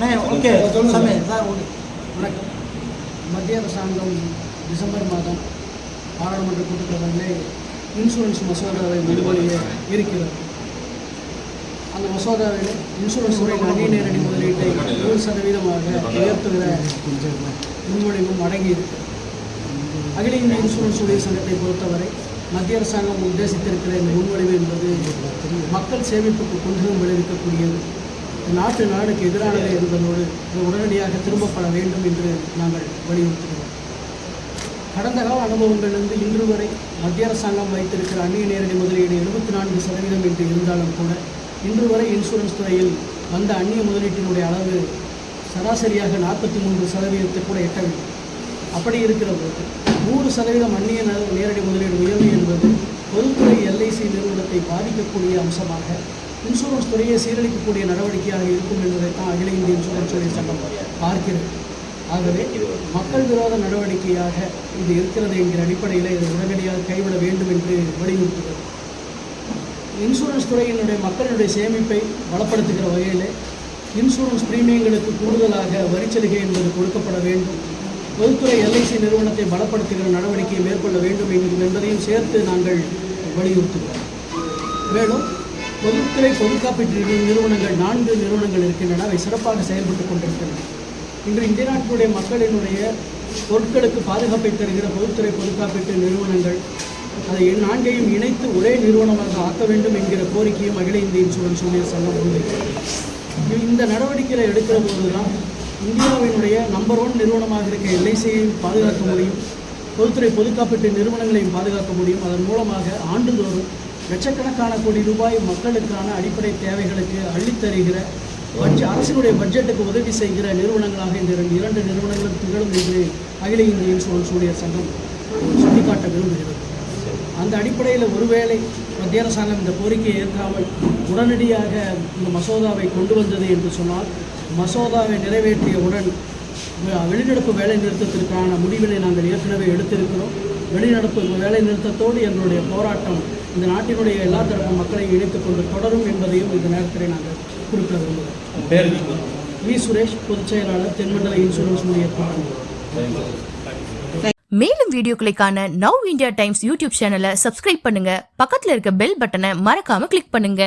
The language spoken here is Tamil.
ஓகே சாமி சார் ஓகே வணக்கம் மத்திய அரசாங்கம் டிசம்பர் மாதம் பாராளுமன்ற கூட்டத்தொடரிலே இன்சூரன்ஸ் மசோதாவை முன்மொழிய இருக்கிறது அந்த மசோதாவில் இன்சூரன்ஸ் துறையின் அந்நிய நேரடி முதலீட்டை நூறு சதவீதமாக உயர்த்துகிற முன்மொழிவும் அடங்கியிருக்கு அகில இந்திய இன்சூரன்ஸ் ஊழியர் சங்கத்தை பொறுத்தவரை மத்திய அரசாங்கம் உத்தேசித்திருக்கிற இந்த முன்மொழிவு என்பது மக்கள் சேமிப்புக்கு குன்றம் விளைவிக்கக்கூடியது நாட்டு நாடுக்கு எதிரானது என்பதோடு உடனடியாக திரும்பப்பட வேண்டும் என்று நாங்கள் வலியுறுத்துகிறோம். கடந்த கால அனுபவங்களிலிருந்து இன்று வரை மத்திய அரசாங்கம் வைத்திருக்கிற அந்நிய நேரடி முதலீடு எழுபத்தி நான்கு சதவீதம் என்று இருந்தாலும் கூட இன்று வரை இன்சூரன்ஸ் துறையில் வந்த அந்நிய முதலீட்டினுடைய அளவு சராசரியாக நாற்பத்தி மூன்று சதவீதத்தை கூட எட்டவில்லை. அப்படி இருக்கிற போது நூறு சதவீதம் அந்நிய நேரடி முதலீடு உயர்வு என்பது பொதுத்துறை எல்ஐசி நிறுவனத்தை பாதிக்கக்கூடிய அம்சமாக இன்சூரன்ஸ் துறையை சீரழிக்கக்கூடிய நடவடிக்கையாக இருக்கும் என்பதைத்தான் அகில இந்திய இன்சூரன்ஸ் துறை சங்கம் பார்க்கிறது. ஆகவே மக்கள் விரோத நடவடிக்கையாக இது இருக்கிறது என்கிற அடிப்படையில் இதை உடனடியாக கைவிட வேண்டும் என்று வலியுறுத்துகிறது இன்சூரன்ஸ் துறையினுடைய மக்களுடைய சேமிப்பை பலப்படுத்துகிற வகையில் இன்சூரன்ஸ் பிரீமியங்களுக்கு கூடுதலாக வரிச்சலுகை என்பது கொடுக்கப்பட வேண்டும். பொதுத்துறை எல்ஐசி நிறுவனத்தை பலப்படுத்துகிற நடவடிக்கையை மேற்கொள்ள வேண்டும் என்பதையும் சேர்த்து நாங்கள் வலியுறுத்துகிறோம். மேலும் பொதுத்துறை பொது காப்பீட்டு நிறுவனங்கள் நான்கு நிறுவனங்கள் இருக்கின்றன. அவை சிறப்பாக செயல்பட்டு கொண்டிருக்கின்றன. இன்று இந்திய நாட்டினுடைய மக்களினுடைய பொருட்களுக்கு பாதுகாப்பை தருகிற பொதுத்துறை பொது காப்பீட்டு நிறுவனங்கள் அதை நான்கையும் இணைத்து ஒரே நிறுவனமாக ஆக்க வேண்டும் என்கிற கோரிக்கையும் அகில இந்திய இன்சூரன்ஸ் ஊழியர் சங்கம் முன்வைக்கிறது. இந்த நடவடிக்கைகளை எடுக்கிற போதுதான் இந்தியாவினுடைய நம்பர் ஒன் நிறுவனமாக இருக்க எல்ஐசியையும் பாதுகாக்க முடியும் பொதுத்துறை பொது காப்பீட்டு நிறுவனங்களையும் பாதுகாக்க முடியும். அதன் மூலமாக ஆண்டுதோறும் லட்சக்கணக்கான கோடி ரூபாய் மக்களுக்கான அடிப்படை தேவைகளுக்கு அள்ளித்தருகிற பட்ஜெட் அரசினுடைய பட்ஜெட்டுக்கு உதவி செய்கிற நிறுவனங்களாக இந்த இரண்டு இரண்டு நிறுவனங்களும் திகழும் என்று அகில இந்திய இன்சூரன்ஸ் ஊழியர் சங்கம் சுட்டிக்காட்ட விரும்புகிறது. அந்த அடிப்படையில் ஒருவேளை மத்திய அரசாங்கம் இந்த கோரிக்கையை ஏற்காமல் உடனடியாக இந்த மசோதாவை கொண்டு வந்தது என்று சொன்னால் மசோதாவை நிறைவேற்றியவுடன் உடன் வெளிநடப்பு வேலை நிறுத்தத்திற்கான முடிவினை நாங்கள் ஏற்கனவே எடுத்திருக்கிறோம். வெளிநடப்பு வேலை நிறுத்தத்தோடு எங்களுடைய போராட்டம் இந்த நாட்டினுடைய எல்லா தரப்பு மக்களையும் இணைத்துக் கொண்டு தொடரும் என்பதையும் இந்த நேரத்தில் நாங்கள் குறிப்பிட விரும்புகிறோம். வி. சுரேஷ் பொதுச் செயலாளர் தென்மண்டல இன்சூரன்ஸ் கூட்டணி மேலும் வீடியோக்களை காண நவ் இந்தியா டைம்ஸ் யூடியூப் சேனலை சப்ஸ்கிரைப் பண்ணுங்க. பக்கத்துல இருக்க பெல் பட்டனை மறக்காம கிளிக் பண்ணுங்க.